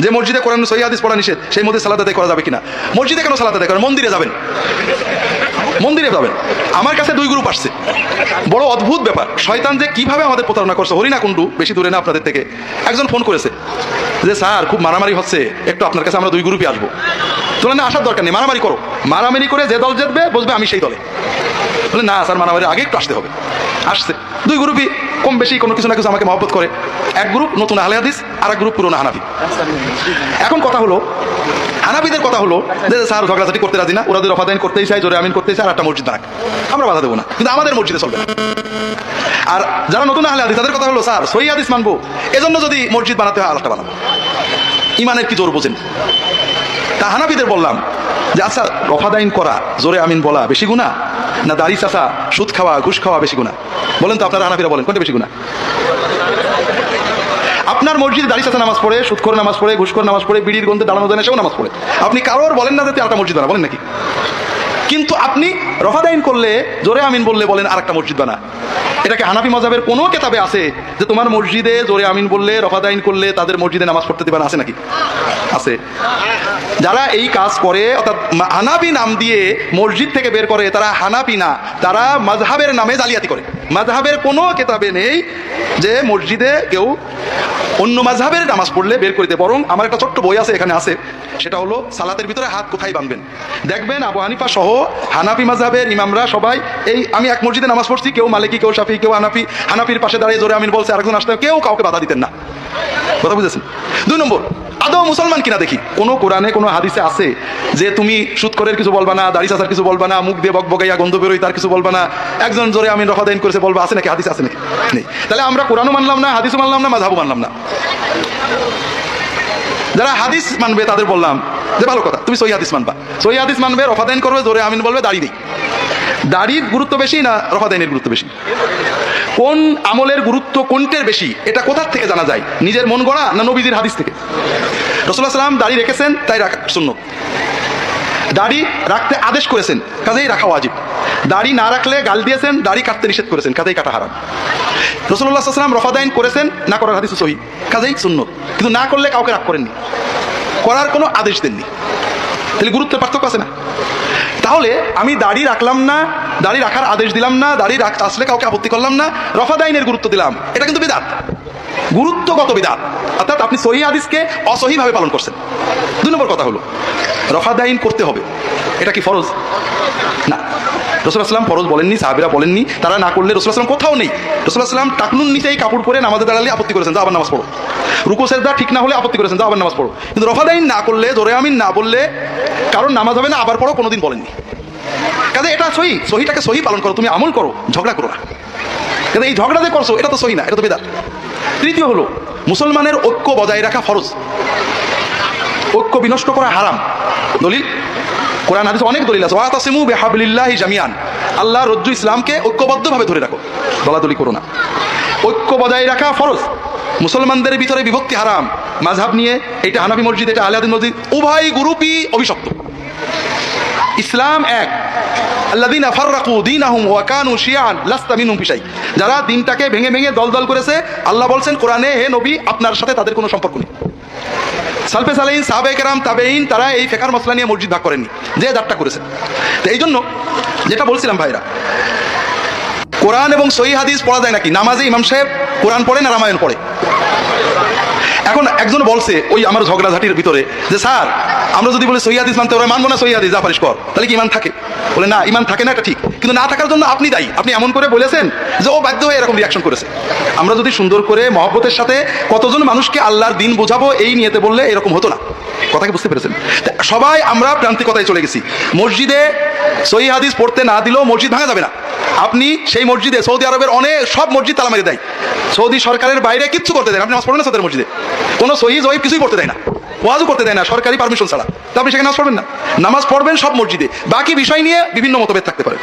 যে মসজিদে কোরআন সহি হাদিস পড়া নিষেধ, সেই মধ্যে সালাত আদায় করা যাবে কিনা? মসজিদে কেন সালাত আদায় করেন মন্দিরে যাবেন। মন্দিরে যাবেন। আমার কাছে দুই গ্রুপ আসছে। বড় অদ্ভুত ব্যাপার। শয়তান যে কীভাবে আমাদের প্রতারণা করছে? হরিনা কুণ্ডু, বেশি দূরে না আপনাদের থেকে। একজন ফোন করেছে যে, স্যার, খুব মারামারি হচ্ছে। একটু আপনার কাছে আমরা দুই গ্রুপই আসব। তোলা না, আসার দরকার নেই। মারামারি করো। মারামারি করে যে দল জিতবে বসবে আমি সেই দলে। বলে, না, স্যার, মারামারি আগে একটু আসতে হবে। আসছে। দুই গ্রুপই কম বেশি কোনো কিছু না কিছু আমাকে মহব্বত করে। এক গ্রুপ নতুন আহলে হাদিস আর এক গ্রুপ পুরোনো হানাফি। এখন কথা হলো, হানাফিদের কথা হলো, যে স্যার ঝগড়াঝাটি করতে রাজি না, ওরা যদি করতেই চাই জোরে আমিন করতেই চাই আর একটা মসজিদ বানাক আমরা বাধা দেবো না, কিন্তু আমাদের মসজিদে চলবে আর যারা নতুন আহলে হাদিস, তাদের কথা হলো, স্যার, সহি হাদিস মানবো। এজন্য যদি মসজিদ বানাতে হয় আলাদা বানাবো। ইমানের কি জোর বোঝেন? তা হানাফিদের বললাম যে আচ্ছা রফাদাইন করা, জোরে আমিন বলা বেশি গুণা না দাড়ি চাষা সুদ খাওয়া, ঘুষ খাওয়া বেশি গুণা বলেন তো আপনারা হানাফিরা বলেন, কোনটা বেশি গুণা আপনার মসজিদে দাড়ি চাষা নামাজ পড়ে সুদখোর নামাজ পড়ে ঘুষখোর নামাজ পড়ে, বিড়ির গন্ধে দাঁড়ানো দেয় সেও নামাজ পড়ে। আপনি কারোর বলেন না যে আরেকটা মসজিদ বানা, বলেন নাকি? কিন্তু আপনি রফাদাইন করলে, জোরে আমিন বললে বলেন আরেকটা মসজিদ বানা। এটাকে হানাফি মজাবের কোনো কেতাবে আছে যে তোমার মসজিদে জোরে আমিন বললে রফাদাইন করলে তাদের মসজিদে নামাজ পড়তে দিবে না? আছে নাকি? আছে। যারা এই কাজ করে, অর্থাৎ হানাফি নাম দিয়ে মসজিদ থেকে বের করে, তারা হানাফি না। তারা মাজহাবের নামে জালিয়াতি করে। মাজহাবের কোনো কেতাবে নেই যে মসজিদে কেউ অন্য মাজহাবের নামাজ পড়লে বের করে দেয়। বরং আমার একটা ছোট্ট বই আছে, এখানে আছে। সেটা হলো সালাতের ভিতরে হাত কোথায় বাঁধবেন? দেখবেন আবু হানিফা সহ হানাফি মাজহাবের ইমামরা সবাই, এই আমি এক মসজিদে নামাজ পড়ছি, কেউ মালিকি, কেউ শাফি, কেউ হানাফি, হানাফির পাশে দাঁড়িয়ে জোরে আমিন বলছে, আরেকজন আসতে কেউ কাউকে বাধা দিতেন না। কথা বুঝেছেন? দুই নম্বর, আদৌ মুসলমান কিনা দেখি? কোনো কোরআনে কোনো হাদিসে আছে যে তুমি সুৎকরের কিছু বলবা না, দাড়ি চাষার কিছু বলবা না, মুখ দিয়ে বক বগাইয়া গন্ধ বেরোই তার কিছু বলবা না, একজন জোরে আমি রফাদাইন করেছে বলবা, আছে নাকি? হাদিস আছে নাকি? নেই। তাহলে আমরা কোরআনও মানলাম না, হাদিসও মানলাম না মাঝাবও মানলাম না। যারা হাদিস মানবে, তাদের বললাম যে ভালো কথা, তুমি সহি হাদিস মানবা। সহি হাদিস মানবে, রফাদাইন করবে, জোরে আমিন বলবে, দাড়ি নেই। দাড়ির গুরুত্ব বেশি না রফাদাইনের গুরুত্ব বেশি? কোন আমলের গুরুত্ব কোনটের বেশি, এটা কোথার থেকে জানা যায়? নিজের মন গড়া না নবীজির হাদিস থেকে? রসুল্লাহ সাল্লাম দাড়ি রেখেছেন, তাই রাখা শূন্য দাড়ি রাখতে আদেশ করেছেন, কাজেই রাখা ওয়াজিব। দাড়ি না রাখলে গাল দিয়েছেন, দাড়ি কাটতে নিষেধ করেছেন, কাজেই কাটা হারাম। রসুল্লাহ সাল্লাম রফাদাইন করেছেন, না করার হাদিস সহি, কাজেই শূন্য কিন্তু না করলে কাউকে রাগ করেননি। করার কোনো আদেশ দেননি। তাহলে গুরুত্বের পার্থক্য আছে না? তাহলে আমি দাড়ি রাখলাম না, দাড়ি রাখার আদেশ দিলাম না, দাড়ি রাখ, আসলে কাউকে আপত্তি করলাম না, রফাদাইনের গুরুত্ব দিলাম। এটা কিন্তু বিদাত। গুরুত্বগত বিদাত। অর্থাৎ আপনি সহি আদিসকে অসহিভাবে পালন করছেন। দুই নম্বর কথা হলো, রফাদাইন করতে হবে। এটা কি ফরজ? না। রসুল আসলাম ফরজ বলেননি, সাহাবিরা বলেননি, তারা না করলে রসুল আসলাম কোথাও নেই। রসুল আসলাম টাকনুন নিচেই কাপড় পরে নামাজে দাঁড়ালে আপত্তি করেছেন যা আবার নামাজ পড়ো। রুকু, সেজদা ঠিক না হলে আপত্তি করেছেন যা আবার নামাজ পড়ো। কিন্তু রফাদাইন না করলে, জোরে আমিন না বললে কারণ নামাজ হবে না, আবার পড়ো, কোনোদিন বলেননি। কাজে এটা সহি, সহিটাকে সহি পালন করো, তুমি আমল করো, ঝগড়া করো না। কিন্তু এই ঝগড়া যে করছ, এটা তো সহি না, এটা তো বেদাত। তৃতীয় হলো, মুসলমানের ঐক্য বজায় রাখা ফরজ। ঐক্য বিনষ্ট করা হারাম। দলিল কোরআন হাদিস অনেক দলিল আছে। ওয়াতাসিমু বিহাবলিল্লাহি জামিয়ান আল্লাহ রজ্জু ইসলামকে ঐক্যবদ্ধভাবে ধরে রাখো। দলাদলি করো না। ঐক্য বজায় রাখা ফরজ। মুসলমানদের ভিতরে বিভক্তি হারাম। মাঝহাব নিয়ে এটা হানাফি মসজিদ এটা আলাদিন মসজিদ, উভয় গ্রুপই অভিশপ্ত। ইসলাম এক। আল্লাদিন ফাররাকু দীনাহুম ওয়া কানু শিয়ান লাস্তা মিনহুম ফিশাই যারা দিনটাকে ভেঙে ভেঙে দল দল করেছে, আল্লাহ বলছেন, কোরআনে হে নবী, আপনার সাথে তাদের কোনো সম্পর্ক নেই। সালফে সালাইন সাহাবে কেরাম তাবেইন তারা এই ফেকার মশলা নিয়ে মসজিদ ভাগ করেননি, যে দাঁড়টা করেছে। তো এই জন্য যেটা বলছিলাম ভাইরা, কোরআন এবং সহি হাদিস পড়া যায় নাকি? নামাজে ইমাম সাহেব কোরআন পড়ে না রামায়ণ পড়ে? এখন একজন বলছে ওই আমার ঝগড়াঝাটির ভিতরে যে, স্যার, আমরা যদি বলি সহিদিস মানতে ওরা মানবো না সহিদিস যা পারিস কর তাহলে কি ইমান থাকে? বলে, না, ইমান থাকে না, এটা ঠিক। কিন্তু না থাকার জন্য আপনি দায়ী। আপনি এমন করে বলেছেন যে, ও বাধ্য হয়ে এরকম রিয়াকশন করেছে। আমরা যদি সুন্দর করে মহব্বতের সাথে কতজন মানুষকে আল্লাহর দিন বোঝাবো, এই নিয়েতে বললে এরকম হতো না। কথা কি বুঝতে পেরেছেন? সবাই আমরা প্রান্তিকতায় চলে গেছি। মসজিদে সহি হাদিস পড়তে না দিলেও মসজিদ ভাঙা যাবে না। আপনি সেই মসজিদে, সৌদি আরবের অনেক সব মসজিদ তালা মেরে দেয়। সৌদি সরকারের বাইরে কিচ্ছু করতে দেয় আপনি নামাজ পড়েন না সৌদের মসজিদে? কোনো সহি জয়ীব কিছুই করতে দেয় না। ওয়াজও করতে দেয় না, সরকারি পারমিশন ছাড়া। তো আপনি সেখানে নামাজ পড়বেন না। নামাজ পড়বেন সব মসজিদে। বাকি বিষয় নিয়ে বিভিন্ন মতভেদ থাকতে পারে।